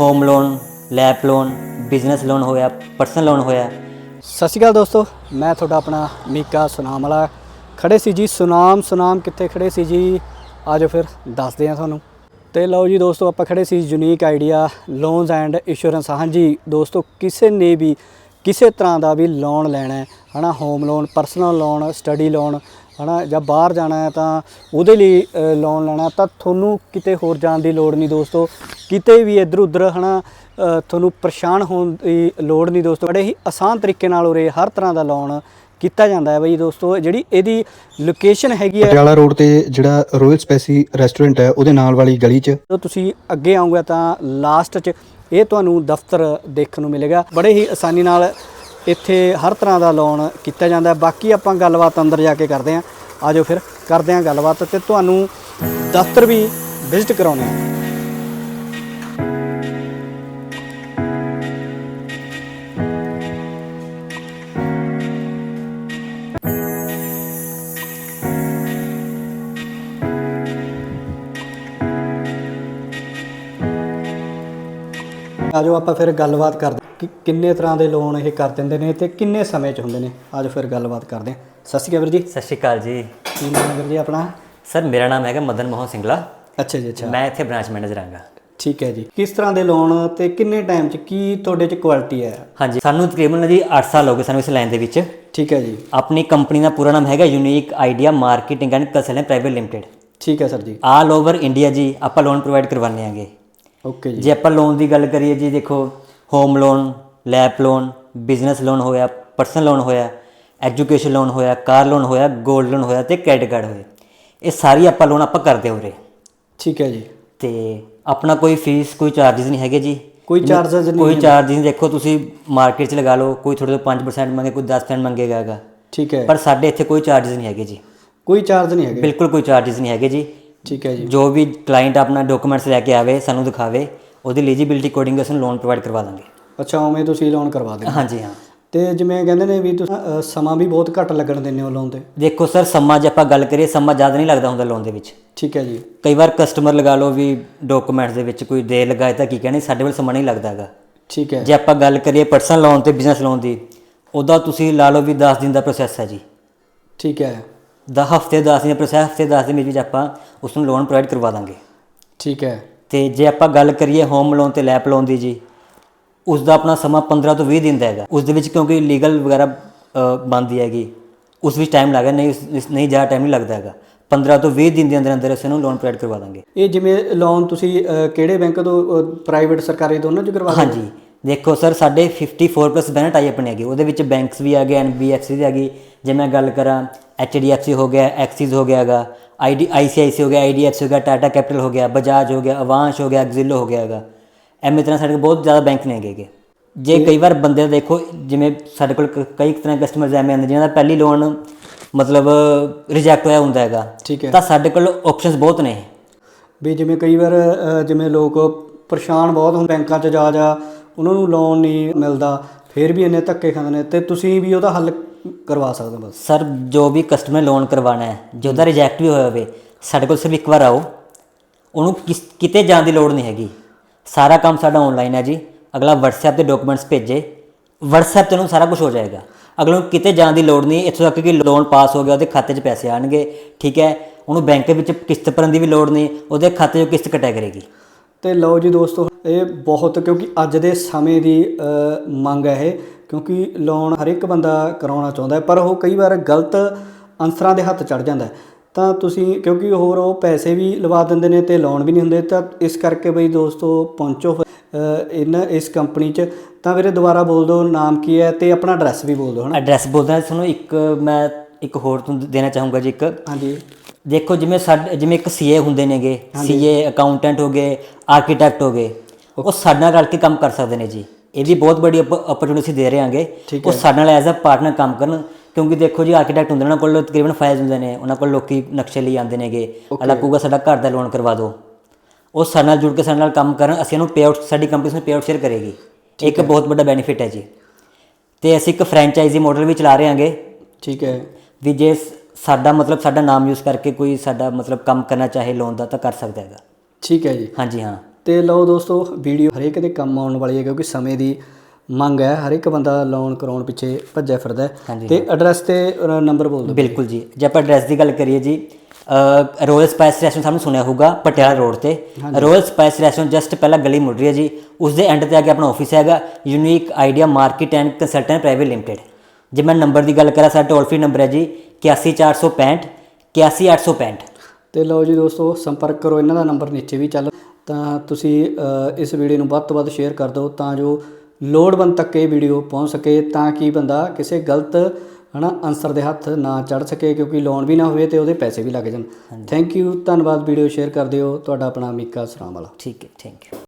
Home loan LAP loan business loan ਹੋਇਆ personal loan ਹੋਇਆ। ਸਤਿ ਸ਼੍ਰੀ ਅਕਾਲ ਦੋਸਤੋ, ਮੈਂ ਤੁਹਾਡਾ ਆਪਣਾ ਮੀਕਾ ਸੁਨਾਮ ਵਾਲਾ ਖੜੇ ਸੀ ਜੀ, ਸੁਨਾਮ ਸੁਨਾਮ ਕਿੱਥੇ ਖੜੇ ਸੀ ਜੀ? ਆਜੋ ਫਿਰ, ਦੱਸਦੇ ਆ ਤੁਹਾਨੂੰ। ਤੇ ਲਓ ਜੀ ਦੋਸਤੋ, ਆਪਾਂ ਖੜੇ ਸੀ unique idea loans and insurance ਹਾਂਜੀ ਦੋਸਤੋ, ਕਿਸੇ ਨੇ ਵੀ ਕਿਸੇ ਤਰ੍ਹਾਂ ਦਾ ਵੀ ਲੋਨ ਲੈਣਾ ਹੈ ਹਨਾ home loan personal loan study loan ਹਨਾ ਜਾਂ ਬਾਹਰ ਜਾਣਾ ਹੈ ਤਾਂ ਉਹਦੇ ਲਈ ਲੋਨ ਲੈਣਾ ਤਾਂ ਤੁਹਾਨੂੰ ਕਿਤੇ ਹੋਰ ਜਾਣ ਦੀ ਲੋੜ ਨਹੀਂ ਦੋਸਤੋ। ਕਿਤੇ ਵੀ ਇੱਧਰ ਉੱਧਰ ਹਨਾ ਅ, ਤੁਹਾਨੂੰ ਪਰੇਸ਼ਾਨ ਹੋਣ ਦੀ ਲੋੜ ਨਹੀਂ ਦੋਸਤੋ। ਬੜੇ ਹੀ ਆਸਾਨ ਤਰੀਕੇ ਨਾਲ ਉਰੇ ਹਰ ਤਰ੍ਹਾਂ ਦਾ ਲੋਨ ਕੀਤਾ ਜਾਂਦਾ ਹੈ ਬਈ ਦੋਸਤੋ ਜਿਹੜੀ ਇਹਦੀ ਲੋਕੇਸ਼ਨ ਹੈਗੀ ਹੈ ਪਟਿਆਲਾ ਰੋਡ ਤੇ ਜਿਹੜਾ ਰੋਇਲ ਸਪੈਸੀ ਰੈਸਟੋਰੈਂਟ ਹੈ ਉਹਦੇ ਨਾਲ ਵਾਲੀ ਗਲੀ 'ਚ। ਜਦੋਂ ਤੁਸੀਂ ਅੱਗੇ ਆਉਂਗੇ ਤਾਂ ਲਾਸਟ 'ਚ ਇਹ ਤੁਹਾਨੂੰ ਦਫ਼ਤਰ ਦੇਖਣ ਨੂੰ ਮਿਲੇਗਾ। ਬੜੇ ਹੀ ਆਸਾਨੀ ਨਾਲ ਇੱਥੇ ਹਰ ਤਰ੍ਹਾਂ ਦਾ ਲੋਨ ਕੀਤਾ ਜਾਂਦਾ ਹੈ। ਬਾਕੀ ਆਪਾਂ ਗੱਲਬਾਤ ਅੰਦਰ ਜਾ ਕੇ ਕਰਦੇ ਹਾਂ। ਆਜੋ ਫਿਰ ਕਰਦੇ ਹਾਂ ਗੱਲਬਾਤ ਤੇ ਤੁਹਾਨੂੰ ਦਫ਼ਤਰ ਵੀ ਵਿਜ਼ਿਟ ਕਰਾਉਣੇ ਆ ਆਜੋ ਆਪਾਂ ਫਿਰ ਗੱਲਬਾਤ ਕਰਦੇ ਕਿ ਕਿੰਨੇ ਤਰ੍ਹਾਂ ਦੇ ਲੋਨ ਇਹ ਕਰ ਦਿੰਦੇ ਨੇ ਤੇ ਕਿੰਨੇ ਸਮੇਂ 'ਚ ਹੁੰਦੇ ਨੇ। ਆਜੋ ਫਿਰ ਗੱਲਬਾਤ ਕਰਦੇ ਹਾਂ। ਸਤਿ ਸ਼੍ਰੀ ਅਕਾਲ ਵੀਰ ਜੀ। ਸਤਿ ਸ਼੍ਰੀ ਅਕਾਲ ਜੀ। ਕੀ ਨਾਮ ਹੈ ਵੀਰ ਜੀ ਆਪਣਾ? ਸਰ ਮੇਰਾ ਨਾਮ ਹੈਗਾ ਮਦਨ ਮੋਹਨ ਸਿੰਗਲਾ। ਅੱਛਾ ਜੀ ਅੱਛਾ। ਮੈਂ ਇੱਥੇ ਬ੍ਰਾਂਚ ਮੈਨੇਜਰ ਹਾਂਗਾ। ਠੀਕ ਹੈ ਜੀ। ਕਿਸ ਤਰ੍ਹਾਂ ਦੇ ਲੋਨ ਤੇ ਕਿੰਨੇ ਟਾਈਮ 'ਚ ਕੀ ਤੁਹਾਡੇ 'ਚ ਕੁਆਲਿਟੀ ਹੈ? ਹਾਂਜੀ ਸਾਨੂੰ ਤਕਰੀਬਨ ਜੀ 8 ਸਾਲ ਹੋ ਗਏ ਸਾਨੂੰ ਇਸ ਲਾਈਨ ਦੇ ਵਿੱਚ। ਠੀਕ ਹੈ ਜੀ। ਆਪਣੀ ਕੰਪਨੀ ਦਾ ਪੂਰਾ ਨਾਮ ਹੈਗਾ unique idea marketing and consultant private limited ਠੀਕ ਹੈ ਸਰ ਜੀ। ਆਲ ਓਵਰ ਇੰਡੀਆ ਜੀ ਆਪਾਂ ਲੋਨ ਪ੍ਰੋਵਾਈਡ ਕਰਵਾਉਂਦੇ ਆਂਗੇ ਓਕੇ ਜੀ। ਜੇ ਆਪਾਂ ਲੋਨ ਦੀ ਗੱਲ ਕਰੀਏ ਜੀ ਦੇਖੋ home loan LAP loan business loan ਹੋਇਆ ਪਰਸਨਲ ਲੋਨ ਹੋਇਆ ਐਜੂਕੇਸ਼ਨ ਲੋਨ ਹੋਇਆ ਕਾਰ ਲੋਨ ਹੋਇਆ ਗੋਲਡ ਲੋਨ ਹੋਇਆ ਤੇ ਕ੍ਰੈਡਿਟ ਕਾਰਡ ਹੋਇਆ ਇਹ ਸਾਰੀ ਆਪਾਂ ਲੋਨ ਆਪਾਂ ਕਰਦੇ ਹੋ ਰਹੇ ਠੀਕ ਹੈ ਜੀ। ਤੇ ਆਪਣਾ ਕੋਈ ਫੀਸ ਕੋਈ ਚਾਰजेस ਨਹੀਂ ਹੈਗੇ ਜੀ। ਕੋਈ ਚਾਰजेस ਨਹੀਂ ਕੋਈ ਚਾਰਜ ਨਹੀਂ। ਦੇਖੋ ਤੁਸੀਂ ਮਾਰਕੀਟ 'ਚ ਲਗਾ ਲਓ ਕੋਈ ਥੋੜੇ ਤੋਂ 5% ਮੰਗੇ ਕੋਈ 10% ਮੰਗੇਗਾਗਾ ਠੀਕ ਹੈ। ਪਰ ਸਾਡੇ ਇੱਥੇ ਕੋਈ ਚਾਰजेस ਨਹੀਂ ਹੈਗੇ ਜੀ। ਕੋਈ ਚਾਰਜ ਨਹੀਂ ਹੈਗੇ। ਬਿਲਕੁਲ ਕੋਈ ਚਾਰजेस ਨਹੀਂ ਹੈਗੇ ਜੀ। ਠੀਕ ਹੈ ਜੀ। ਜੋ ਵੀ ਕਲਾਇੰਟ ਆਪਣਾ ਡਾਕੂਮੈਂਟਸ ਲੈ ਕੇ ਆਵੇ ਸਾਨੂੰ ਦਿਖਾਵੇ ਉਹਦੀ ਐਲੀਜੀਬਿਲਟੀ ਅਕੋਰਡਿੰਗ ਅਸੀਂ ਲੋਨ ਪ੍ਰੋਵਾਈਡ ਕਰਵਾ ਦਾਂਗੇ। ਅੱਛਾ ਉਵੇਂ ਤੁਸੀਂ ਲੋਨ ਕਰਵਾ ਦਿਓ। ਹਾਂਜੀ ਹਾਂ। ਤੇ ਜਿਵੇਂ ਕਹਿੰਦੇ ਨੇ ਵੀ ਤੁਸੀਂ ਅ, ਸਮਾਂ ਵੀ ਬਹੁਤ ਘੱਟ ਲੱਗਣ ਦਿੰਦੇ ਹੋ ਲੋਨ ਤੇ। ਦੇਖੋ ਸਰ ਸਮਾਂ ਜੇ ਆਪਾਂ ਗੱਲ ਕਰੀਏ ਸਮਾਂ ਜ਼ਿਆਦਾ ਨਹੀਂ ਲੱਗਦਾ ਹੁੰਦਾ ਲੋਨ ਦੇ ਵਿੱਚ। ਠੀਕ ਹੈ ਜੀ। ਕਈ ਵਾਰ ਕਸਟਮਰ ਲਗਾ ਲਓ ਵੀ ਡਾਕੂਮੈਂਟਸ ਦੇ ਵਿੱਚ ਕੋਈ ਦੇਰ ਲਗਾਏ ਤਾਂ ਕੀ ਕਹਿੰਦੇ ਸਾਡੇ ਕੋਲ ਸਮਾਂ ਨਹੀਂ ਲੱਗਦਾ ਹੈਗਾ। ਠੀਕ ਹੈ। ਜੇ ਆਪਾਂ ਗੱਲ ਕਰੀਏ ਪਰਸਨਲ ਲੋਨ ਤੇ ਬਿਜ਼ਨਸ ਲੋਨ ਦੀ ਉਹਦਾ ਤੁਸੀਂ ਲਾ ਲਓ ਵੀ 10 ਦਿਨ ਦਾ ਪ੍ਰੋਸੈਸ ਹੈ ਜੀ। ਠੀਕ ਹੈ। ਦਾ ਹਫ਼ਤੇ 10 ਦਿਨ ਦਾ ਪ੍ਰੋਸੈਸ ਹਫ਼ਤੇ 10 ਦਿਨ ਵਿੱਚ ਆਪਾਂ ਉਸ ਨੂੰ ਲੋਨ ਪ੍ਰੋਵਾਈਡ ਕਰਵਾ ਦਾਂਗੇ। ਠੀਕ ਹੈ। ਤੇ ਜੇ ਆਪਾਂ ਗੱਲ ਕਰੀਏ ਹੋਮ ਲੋਨ ਤੇ ਲੈਪ ਲੋਨ ਦੀ ਜੀ ਉਸ ਦਾ ਆਪਣਾ ਸਮਾਂ 15 ਤੋਂ 20 ਦਿਨ ਦਾ ਹੈਗਾ। ਉਸ ਦੇ ਵਿੱਚ ਕਿਉਂਕਿ ਲੀਗਲ ਵਗੈਰਾ ਅ, ਬਣਦੀ ਹੈਗੀ। ਉਸ ਵਿੱਚ ਟਾਈਮ ਲੱਗਦਾ ਨਹੀਂ ਨਹੀਂ ਜ਼ਿਆਦਾ ਟਾਈਮ ਨਹੀਂ ਲੱਗਦਾ ਹੈਗਾ। 15 ਤੋਂ 20 ਦਿਨ ਦੇ ਅੰਦਰ ਅੰਦਰ ਅਸੀਂ ਨੂੰ ਲੋਨ ਪ੍ਰੋਵਾਈਡ ਕਰਵਾ ਦਾਂਗੇ। ਇਹ ਜਿਵੇਂ ਲੋਨ ਤੁਸੀਂ ਕਿਹੜੇ ਬੈਂਕ ਤੋਂ ਪ੍ਰਾਈਵੇਟ ਸਰਕਾਰੀ ਦੋਨੋਂ ਚ ਕਰਵਾ ਹੋ? ਹਾਂਜੀ ਦੇਖੋ ਸਰ ਸਾਡੇ 54 ਪਲੱਸ ਬੈਨਰ ਟਾਈ ਨੇ ਹੈਗੇ। ਉਹਦੇ ਵਿੱਚ ਬੈਂਕਸ ਵੀ ਆ ਗਏ ਐਨਬੀਐਫਸੀ ਵੀ ਆ ਗਈ। ਜੇ ਮੈਂ ਗੱਲ ਕਰਾਂ ਐਚਡੀਐਫਸੀ ਹੋ ਗਿਆ ਐਕਸਿਸ ਹੋ ਗਿਆ ਹੈਗਾ। ਆਈਡੀ ਆਈਸੀਆਈਸੀ ਹੋ ਗਿਆ ਆਈਡੀਐਫਸੀ ਹੋ ਗਿਆ ਟਾਟਾ ਕੈਪੀਟਲ ਹੋ ਗਿਆ ਬਜਾਜ ਹੋ ਗਿਆ ਅਵਾਂਸ਼ ਹੋ ਗਿਆ ਐਗਜ਼ਿਲੋ ਹੋ ਗਿਆ ਹੈਗਾ। ਐਵੇਂ ਤਰ੍ਹਾਂ ਸਾਡੇ ਕੋਲ ਬਹੁਤ ਜ਼ਿਆਦਾ ਬੈਂਕ ਨੇ ਹੈਗੇ। ਜੇ ਕਈ ਵਾਰ ਬੰਦੇ ਦੇਖੋ ਜਿਵੇਂ ਸਾਡੇ ਕੋਲ ਕਈ ਤਰ੍ਹਾਂ ਕਸਟਮਰਸ ਐਵੇਂ ਆਉਂਦੇ ਜਿਹਨਾਂ ਦਾ ਪਹਿਲੀ ਲੋਨ ਮਤਲਬ ਰਿਜੈਕਟ ਹੋਇਆ ਹੁੰਦਾ ਹੈਗਾ। ਤਾਂ ਸਾਡੇ ਕੋਲ ਆਪਸ਼ਨਸ ਬਹੁਤ ਨੇ। ਵੀ ਜਿਵੇਂ ਕਈ ਵਾਰ ਜਿਵੇਂ ਲੋਕ ਪਰੇਸ਼ਾਨ ਬਹੁਤ ਹੁੰਦੇ ਬੈਂਕਾਂ 'ਚ ਜਾ ਜਾ ਉਹਨਾਂ ਨੂੰ ਲੋਨ ਨਹੀਂ ਮਿਲਦਾ ਫਿਰ ਵੀ ਇੰਨੇ ਧੱਕੇ ਖਾਂਦੇ ਨੇ ਤੇ ਤੁਸੀਂ ਵੀ ਉਹਦਾ ਹੱਲ ਕਰਵਾ ਸਕਦੇ ਹੋ ਬਸ। ਸਰ ਜੋ ਵੀ ਕਸਟਮਰ ਲੋਨ ਕਰਵਾਉਣਾ ਹੈ ਜੋ ਉਹਦਾ ਰਿਜੈਕਟ ਵੀ ਹੋਇਆ ਹੋਵੇ ਸਾਡੇ ਕੋਲ ਸਿਰਫ ਇੱਕ ਵਾਰ ਆਓ ਉਹਨੂੰ ਕਿਤੇ ਜਾਣ ਦੀ ਲੋੜ ਨਹੀਂ ਹੈਗੀ। ਸਾਰਾ ਕੰਮ ਸਾਡਾ ਆਨਲਾਈਨ ਹੈ ਜੀ। ਅਗਲਾ WhatsApp ਤੇ ਡਾਕੂਮੈਂਟਸ ਭੇਜੇ WhatsApp ਤੇ ਉਹਨੂੰ ਸਾਰਾ ਕੁਝ ਹੋ ਜਾਏਗਾ। ਅਗਲੇ ਨੂੰ ਕਿਤੇ ਜਾਣ ਦੀ ਲੋੜ ਨਹੀਂ ਇੱਥੋਂ ਤੱਕ ਕਿ ਲੋਨ ਪਾਸ ਹੋ ਗਿਆ ਉਹਦੇ ਖਾਤੇ 'ਚ ਪੈਸੇ ਆਣਗੇ ਠੀਕ ਹੈ? ਉਹਨੂੰ ਬੈਂਕ ਵਿੱਚ ਕਿਸ਼ਤ ਭਰਨ ਦੀ ਵੀ ਲੋੜ ਨਹੀਂ ਉਹਦੇ ਖਾਤੇ 'ਚੋਂ ਕਿਸ਼ਤ ਕਟਿਆ ਕਰੇਗੀ ਤੇ ਲਓ ਜੀ ਦੋਸਤੋ ਇਹ ਬਹੁਤ ਕਿਉਂਕਿ ਅੱਜ ਦੇ ਸਮੇਂ ਦੀ ਮੰਗ ਹੈ ਇਹ ਕਿਉਂਕਿ ਲੋਨ ਹਰ ਇੱਕ ਬੰਦਾ ਕਰਾਉਣਾ ਚਾਹੁੰਦਾ ਹੈ ਪਰ ਉਹ ਕਈ ਵਾਰ ਗਲਤ ਅਨਸਰਾਂ ਦੇ ਹੱਥ ਚੜ ਜਾਂਦਾ ਤਾਂ ਤੁਸੀਂ ਕਿਉਂਕਿ ਹੋਰ ਉਹ ਪੈਸੇ ਵੀ ਲਵਾ ਦਿੰਦੇ ਨੇ ਤੇ ਲੋਨ ਵੀ ਨਹੀਂ ਹੁੰਦੇ ਤਾਂ ਇਸ ਕਰਕੇ ਬਈ ਦੋਸਤੋ ਪਹੁੰਚੋ ਇਹਨਾਂ ਇਸ ਕੰਪਨੀ 'ਚ। ਤਾਂ ਵੀਰੇ ਦੁਬਾਰਾ ਬੋਲ ਦਿਓ ਨਾਮ ਕੀ ਹੈ ਤੇ ਆਪਣਾ ਐਡਰੈਸ ਵੀ ਬੋਲ ਦਿਓ ਹਨਾ? ਐਡਰੈਸ ਬੋਲਦਾ ਤੁਹਾਨੂੰ ਇੱਕ ਮੈਂ ਇੱਕ ਹੋਰ ਤੁਹਾਨੂੰ ਦੇਣਾ ਚਾਹੂੰਗਾ ਜੀ ਇੱਕ। ਹਾਂਜੀ। ਦੇਖੋ ਜਿਵੇਂ ਸਾਡੇ ਜਿਵੇਂ ਇੱਕ ਸੀਏ ਹੁੰਦੇ ਨੇਗੇ ਸੀਏ ਅਕਾਊਂਟੈਂਟ ਹੋ ਗਏ ਆਰਕੀਟੈਕਟ ਹੋ ਗਏ ਉਹ ਸਾਡੇ ਨਾਲ ਰਲ ਕੇ ਕੰਮ ਕਰ ਸਕਦੇ ਨੇ ਜੀ। ਇਹਦੀ ਬਹੁਤ ਬੜੀ ਅਪਰਚੂਨਿਟੀ ਦੇ ਰਹੇ ਹਾਂਗੇ। ਉਹ ਸਾਡੇ ਨਾਲ ਐਜ਼ ਅ ਪਾਰਟਨਰ ਕੰਮ ਕਰਨ। ਕਿਉਂਕਿ ਦੇਖੋ ਜੀ ਆਰਕੀਟੈਕਟ ਹੁੰਦੇ ਨੇ ਉਹਨਾਂ ਕੋਲ ਤਕਰੀਬਨ ਫਾਈਲਸ ਹੁੰਦੇ ਨੇ। ਉਹਨਾਂ ਕੋਲ ਲੋਕੀ ਨਕਸ਼ੇ ਲਈ ਆਉਂਦੇ ਨੇਗੇ। ਅਲਾ ਕਹੂਗਾ ਸਾਡਾ ਘਰ ਦਾ ਲੋਨ ਕਰਵਾ ਦਿਓ। ਉਹ ਸਾਡੇ ਨਾਲ ਜੁੜ ਕੇ ਸਾਡੇ ਨਾਲ ਕੰਮ ਕਰਨ। ਅਸੀਂ ਉਹਨੂੰ ਪੇ ਆਊਟ ਸਾਡੀ ਕੰਪਨੀ ਨੂੰ ਪੇ ਆਊਟ ਸ਼ੇਅਰ ਕਰੇਗੀ ਇੱਕ ਬਹੁਤ ਵੱਡਾ ਬੈਨੀਫਿਟ ਹੈ ਜੀ। ਤੇ ਅਸੀਂ ਇੱਕ ਫਰੈਂਚਾਈਜ਼ੀ ਮਾਡਲ ਵੀ ਚਲਾ ਰਹੇ ਹਾਂਗੇ। ਠੀਕ ਹੈ। ਵੀ ਜੇ ਸਾਡਾ ਮਤਲਬ ਸਾਡਾ ਨਾਮ ਯੂਜ਼ ਕਰਕੇ ਕੋਈ ਸਾਡਾ ਮਤਲਬ ਕੰਮ ਕਰਨਾ ਚਾਹੇ ਲੋਨ ਦਾ ਤਾਂ ਕਰ ਸਕਦਾ ਹੈਗਾ। ਠੀਕ ਹੈ ਜੀ। ਹਾਂਜੀ ਹਾਂ। ਤੇ ਲਓ ਦੋਸਤੋ ਵੀਡੀਓ ਹਰੇਕ ਦੇ ਕੰਮ ਆਉਣ ਵਾਲੀ ਹੈ ਕਿਉਂਕਿ ਸਮੇਂ ਦੀ ਮੰਗ ਹੈ। ਹਰ ਇੱਕ ਬੰਦਾ ਲੋਨ ਕਰਾਉਣ ਪਿੱਛੇ ਭੱਜਿਆ ਫਿਰਦਾ ਹੈ। ਹਾਂਜੀ, ਤੇ ਐਡਰੈਸ ਤੇ ਨੰਬਰ ਬੋਲ ਦਿਓ ਬਿਲਕੁਲ ਜੀ। ਜੇ ਆਪਾਂ ਐਡਰੈਸ ਦੀ ਗੱਲ ਕਰੀਏ ਜੀ ਰੋਇਲ ਸਪਾਈਸ ਰੈਸਟੋਰੈਂਟ ਸਾਨੂੰ ਸੁਣਿਆ ਹੋਊਗਾ ਪਟਿਆਲਾ ਰੋਡ ਤੇ। ਰੋਇਲ ਸਪਾਈਸ ਰੈਸਟੋਰੈਂਟ ਜਸਟ ਪਹਿਲਾਂ ਗਲੀ ਮੁੜ ਰਹੀ ਹੈ ਜੀ। ਉਸ ਦੇ ਐਂਡ ਤੇ ਆ ਕੇ ਆਪਣਾ ਆਫਿਸ ਹੈਗਾ unique idea market and consultant private limited ਜੇ ਮੈਂ ਨੰਬਰ ਦੀ ਗੱਲ ਕਰਾਂ ਸਾਡਾ ਟੋਲ ਫ੍ਰੀ ਨੰਬਰ ਹੈ ਜੀ 81465 81865 ਤੇ ਲਓ ਜੀ ਦੋਸਤੋ ਸੰਪਰਕ ਕਰੋ ਇਹਨਾਂ ਦਾ ਨੰਬਰ ਨੀਚੇ ਵੀ ਚੱਲ ਤਾਂ ਤੁਸੀਂ ਇਸ ਵੀਡੀਓ ਨੂੰ ਵੱਧ ਤੋਂ ਵੱਧ ਸ਼ੇਅਰ ਕਰ ਦਿਓ ਤਾਂ ਜੋ ਲੋੜਵੰਦ ਤੱਕ ਇਹ ਵੀਡੀਓ ਪਹੁੰਚ ਸਕੇ ਤਾਂ ਕਿ ਬੰਦਾ ਕਿਸੇ ਗਲਤ ਹਨਾ ਅਨਸਰ ਦੇ ਹੱਥ ਨਾ ਚੜ ਸਕੇ ਕਿਉਂਕਿ ਲੋਨ ਵੀ ਨਾ ਹੋਵੇ ਤੇ ਉਹਦੇ ਪੈਸੇ ਵੀ ਲੱਗ ਜਾਣ। ਥੈਂਕ ਯੂ ਧੰਨਵਾਦ ਵੀਡੀਓ ਸ਼ੇਅਰ ਕਰ ਦਿਓ। ਤੁਹਾਡਾ ਆਪਣਾ ਮੀਕਾ ਸਰਾਮ ਵਾਲਾ ਠੀਕ ਹੈ ਥੈਂਕ ਯੂ